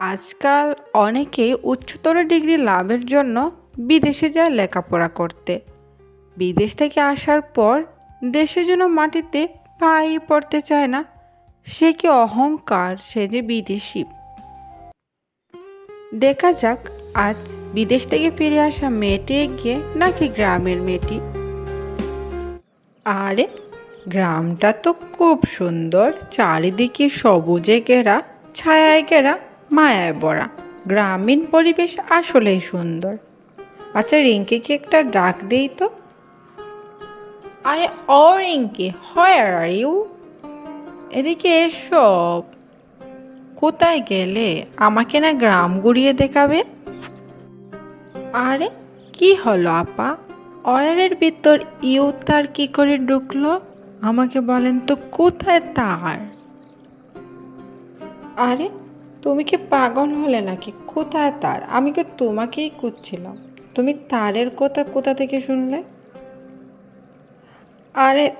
আজকাল অনেকেই উচ্চতর ডিগ্রি লাভের জন্য বিদেশে যায় লেখাপড়া করতে। বিদেশ থেকে আসার পর দেশের জন্য মাটিতে পাই পড়তে চায় না, সে কি অহংকার, সে যে বিদেশি। দেখা যাক, আজ বিদেশ থেকে ফিরে আসা মেয়েটি গিয়ে নাকি গ্রামের মেয়েটি। আরে, গ্রামটা তো খুব সুন্দর, চারিদিকে সবুজে ঘেরা, ছায়ায় ঘেরা। মায়ায় বড়া গ্রামীণ পরিবেশ আসলেই সুন্দর। আচ্ছা রিঙ্কিকে একটা ডাক দেই তো? আরে ও রিঙ্কি, হোয়ার আর ইউ? এদিকে এসব কোথায় গেলে? আমাকে না গ্রাম ঘুরিয়ে দেখাবে? আরে, কি হলো আপা? অয়ারের ভিতর ইউ তার কি করে ঢুকলো? আমাকে বলেন তো, কোথায় তার? আরে তুমি কি পাগল হলে নাকি? কোথায় তার? আমি কি তোমাকেই খুঁজছিলাম। তুমি তারের কথা কোথা থেকে শুনলে? আরে,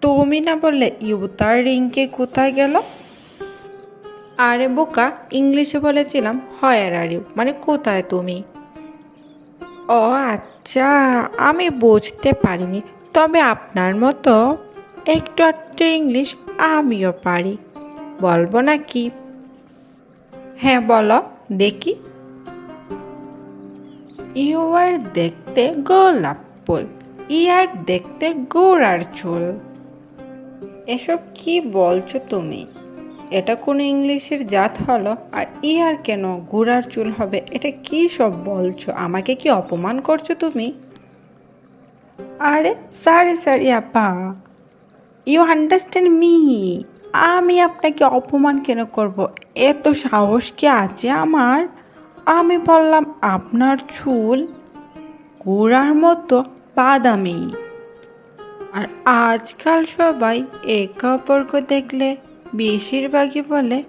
তুমি না বললে ইউ তার রিংকে কোথায় গেল? আরে বোকা, ইংলিশে বলেছিলাম হয়ার আর ইউ মানে কোথায় তুমি? ও আচ্ছা আমি বুঝতে পারিনি। তবে আপনার মতো একটু একটু ইংলিশ আমিও পারি। বলব নাকি হ্যাঁ বলো দেখি। ইউ আর দেখতে গোলাপ ফুল ইয়ার দেখতে গোড়ার চুল। এসব কি বলছো তুমি? এটা কোনো ইংলিশের জাত হলো আর ইয়ার কেন ঘোড়ার চুল হবে? এটা কি সব বলছো? আমাকে কি অপমান করছ তুমি? আরে সারি সারি আপা। ইউ আন্ডারস্ট্যান্ড মি আমি আপনাকে অপমান কেন করব? এত সাহস কি আছে আমার? আমি বললাম, আপনার চুল গোড়ার মতো বাদামি। আর আজকাল সবাই একে অপরকে দেখলে বেশিরভাগই বলে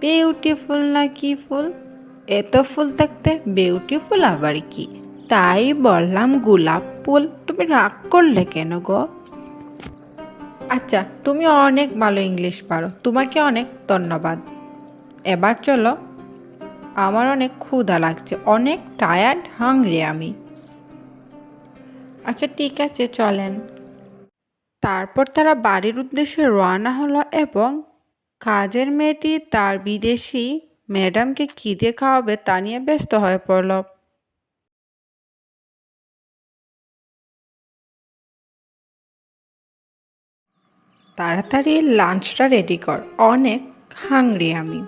বিউটিফুল না কি ফুল? এত ফুল থাকতে বিউটিফুল আবার কি? তাই বললাম, গোলাপ ফুল? তুমি রাগ করলে কেন গো? আচ্ছা তুমি অনেক ভালো ইংলিশ পারো। তোমাকে অনেক ধন্যবাদ। এবার চলো। আমার অনেক ক্ষুধা লাগছে। অনেক টায়ার্ড হাংরি আমি। আচ্ছা ঠিক আছে, চলেন। তারপর তারা বাড়ির উদ্দেশ্যে রওনা হলো এবং কাজের মেয়েটি তার বিদেশি ম্যাডামকে কী দিয়ে খাওয়াবে তা নিয়ে ব্যস্ত হয়ে পড়ল। তাড়াতাড়ি লাঞ্চটা রেডি কর। অনেক হাংরি আমি।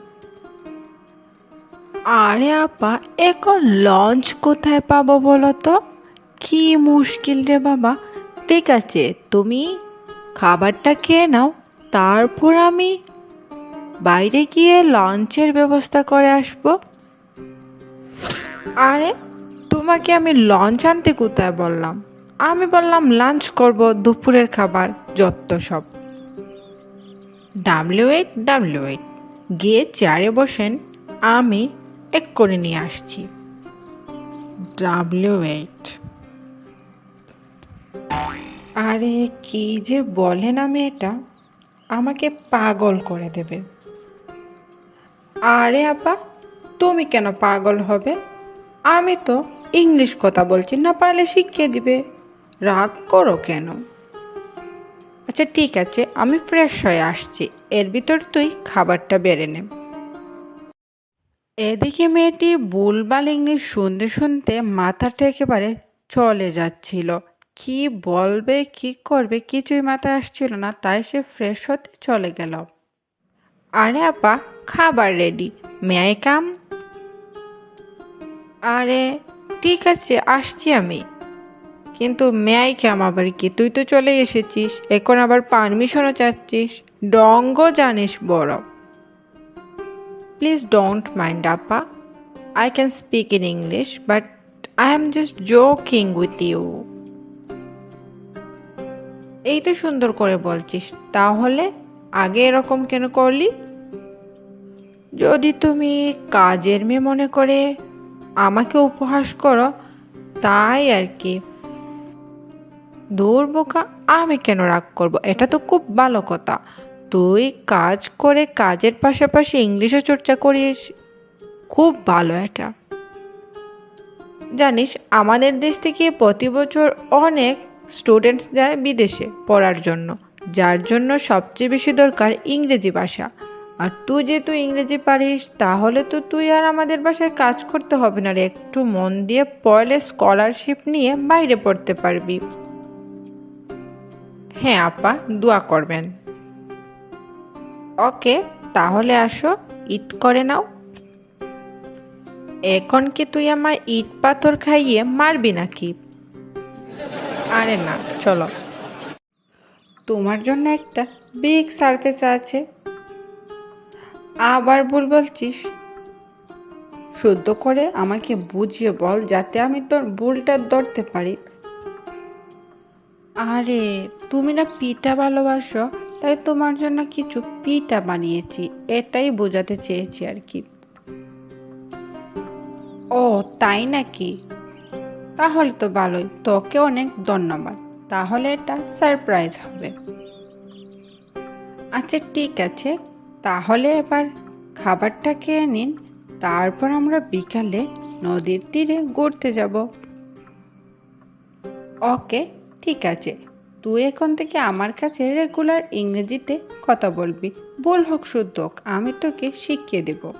আরে আপা, এখন লঞ্চ কোথায় পাবো বলো তো কি মুশকিল রে বাবা। ঠিক আছে, তুমি খাবারটা খেয়ে নাও, তারপর আমি বাইরে গিয়ে লঞ্চের ব্যবস্থা করে আসব। আরে, তোমাকে আমি লঞ্চ আনতে কোথায় বললাম? আমি বললাম লাঞ্চ করব দুপুরের খাবার, যত সব। W eight W eight. গিয়ে চেয়ারে বসেন, আমি এক করে নিয়ে আসছি। W eight. আরে কি যে বলে না মেয়েটা আমাকে পাগল করে দেবে। আরে আপা, তুমি কেন পাগল হবে? আমি তো ইংলিশ কথা বলছি, না পারলে শিখিয়ে দিবে। রাগ করো কেন? আচ্ছা ঠিক আছে, আমি ফ্রেশ হয়ে আসছি। এর ভিতর তুই খাবারটা বেড়ে নে। এদিকে মেয়েটি বুলবাল শুনতে শুনতে মাথাটা একেবারে চলে যাচ্ছিল। কি বলবে, কি করবে কিছুই মাথায় আসছিল না, তাই সে ফ্রেশ হতে চলে গেল। আরে আপা, খাবার রেডি মেয়াই কাম আরে, ঠিক আছে, আসছি আমি। কিন্তু মেয়াই কাম আবার কি? তুই তো চলে এসেছিস। এখন আবার পারমিশনও চাচ্ছিস। ডঙ্গ জানিস বড়। প্লিজ ডোন্ট মাইন্ড আপা। I can speak in English but I am just joking with you এই তো সুন্দর করে বলছিস। তাহলে আগে এরকম কেন করলি? যদি তুমি কাজের মেয়ে মনে করে আমাকে উপহাস করো, তাই আর কি। দূর বোকা, আমি কেন রাগ করব? এটা তো খুব ভালো কথা। তুই কাজ করে কাজের পাশাপাশি ইংলিশও চর্চা করিস। খুব ভালো এটা। জানিস, আমাদের দেশ থেকে প্রতি বছর অনেক স্টুডেন্টস যায় বিদেশে পড়ার জন্য, যার জন্য সবচেয়ে বেশি দরকার ইংরেজি ভাষা। আর তুই যেহেতু ইংরেজি পারিস, তাহলে তো তুই আর আমাদের বাসায় কাজ করতে হবে না রে। একটু মন দিয়ে পড়লে স্কলারশিপ নিয়ে বাইরে পড়তে পারবি। হ্যাঁ আপা, দোয়া করবেন। ওকে, তাহলে আসো, ঈদ করে নাও। এখন কি তুই আমায় ইট পাথর খাইয়ে মারবি নাকি? আরে না, চলো। তোমার জন্য একটা বিগ সার্কেস আছে। আবার ভুল বলছিস? শুদ্ধ করে আমাকে বুঝিয়ে বল, যাতে আমি তোর ভুলটা ধরতে পারি। আরে, তুমি না পিঠা ভালোবাসো, তাই তোমার জন্য কিছু পিঠা বানিয়েছি, এটাই বোঝাতে চেয়েছি আর কি। ও, তাই নাকি? তাহলে তো ভালোই, তোকে অনেক ধন্যবাদ। তাহলে এটা সারপ্রাইজ হবে। আচ্ছা ঠিক আছে, তাহলে এবার খাবারটা খেয়ে নিন, তারপর আমরা বিকালে নদীর তীরে ঘুরতে যাব। ওকে। ঠিক আছে। তুই এখন থেকে আমার কাছে রেগুলার ইংরেজিতে কথা বলবি। বল হোক শুদ্ধ আমি তোকে শিখিয়ে দেবো।